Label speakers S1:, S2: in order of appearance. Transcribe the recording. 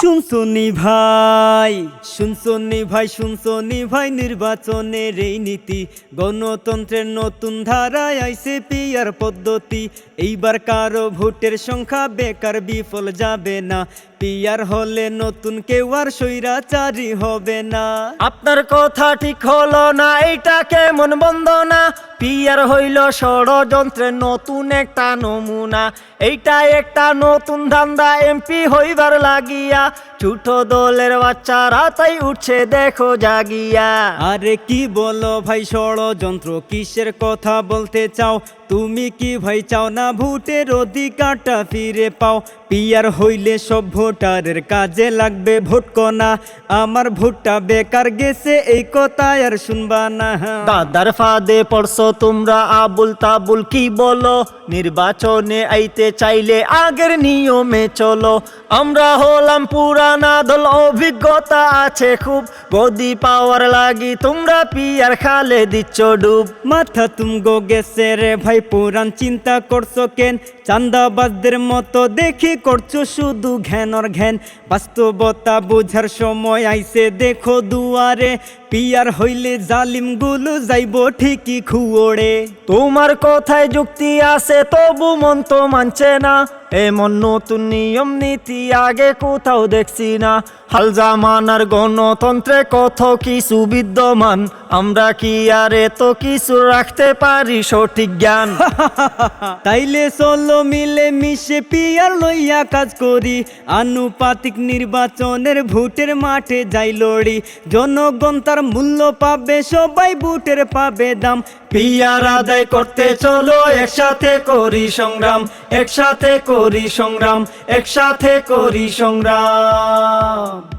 S1: শুনছনি ভাই শুনছনি ভাই শুনছনি ভাই, নির্বাচনের এই নীতি। গণতন্ত্রের নতুন ধারায় আইসে পিয়ার পদ্ধতি। এইবার কারও ভোটের সংখ্যা বেকার বিফল যাবে না। পিয়ার হলে নতুন কেউ আর স্বৈরাচারী হবে না।
S2: আপনার কথা ঠিক হলো না, এইটা কেমন বন্দনা? পিয়ার হইল ষড়যন্ত্রের নতুন একটা নমুনা। এইটা একটা নতুন ধান্দা, এমপি হইবার লাগিয়া। ছোট দলের বাচ্চারা তাই উঠছে, দেখো জাগিয়া।
S1: আরে কি বলো ভাই, ষড়যন্ত্র কিসের কথা বলতে চাও? তুমি কি ভাই চাও না ভোটের অধিকারটা ফিরে পাও? পিয়ার হইলে সব ভোটারের কাজে লাগবে ভোট কনা আমার ভোটটা বেকার গেছে এই কথা আর শুনবা না।
S2: দাদার ফাঁদে পড়ছো তোমরা আবুল তাবুল কি বলো? নির্বাচনে আইতে চাইলে আগের নিয়মে চলো। আমরা হলাম পুরানা দল অভিজ্ঞতা আছে খুব। গদি পাওয়ার লাগি তোমরা পিয়ার খালে দিচ্ছ ডুব।
S1: মাথা তুমগো গেছে রে ভাই পুরান চিন্তা করছ কেন? চান্দাবাজদের মতো দেখি করছ শুধু ঘ্যানর ঘ্যান। বাস্তবতা বোঝার সময় আইসে দেখো দুয়ারে। পিয়ার হইলে জালিমগুলো যাইব ঠিকই খুঁড়ে
S2: তোমার কথায় যুক্তি আছে, তবু মন তো মানছে না। এমন নতুন নিয়ম নীতি আগে কোথাও দেখছি না। হাল জামানার গণতন্ত্রে কত কিছু বিদ্যমান। আমরা কি আর এত কিছু রাখতে পারি সঠিক জ্ঞান?
S1: তাইলে চলো মিলে মিশে পিয়ার লইয়া কাজ করি। আনুপাতিক নির্বাচনের ভোটের মাঠে যাই লড়ি। জনগণ তার মূল্য পাবে, সবাই ভোটের পাবে দাম।
S2: পিয়ার আদায় করতে চলো একসাথে করি সংগ্রাম একসাথে করি সংগ্রাম একসাথে করি সংগ্রাম।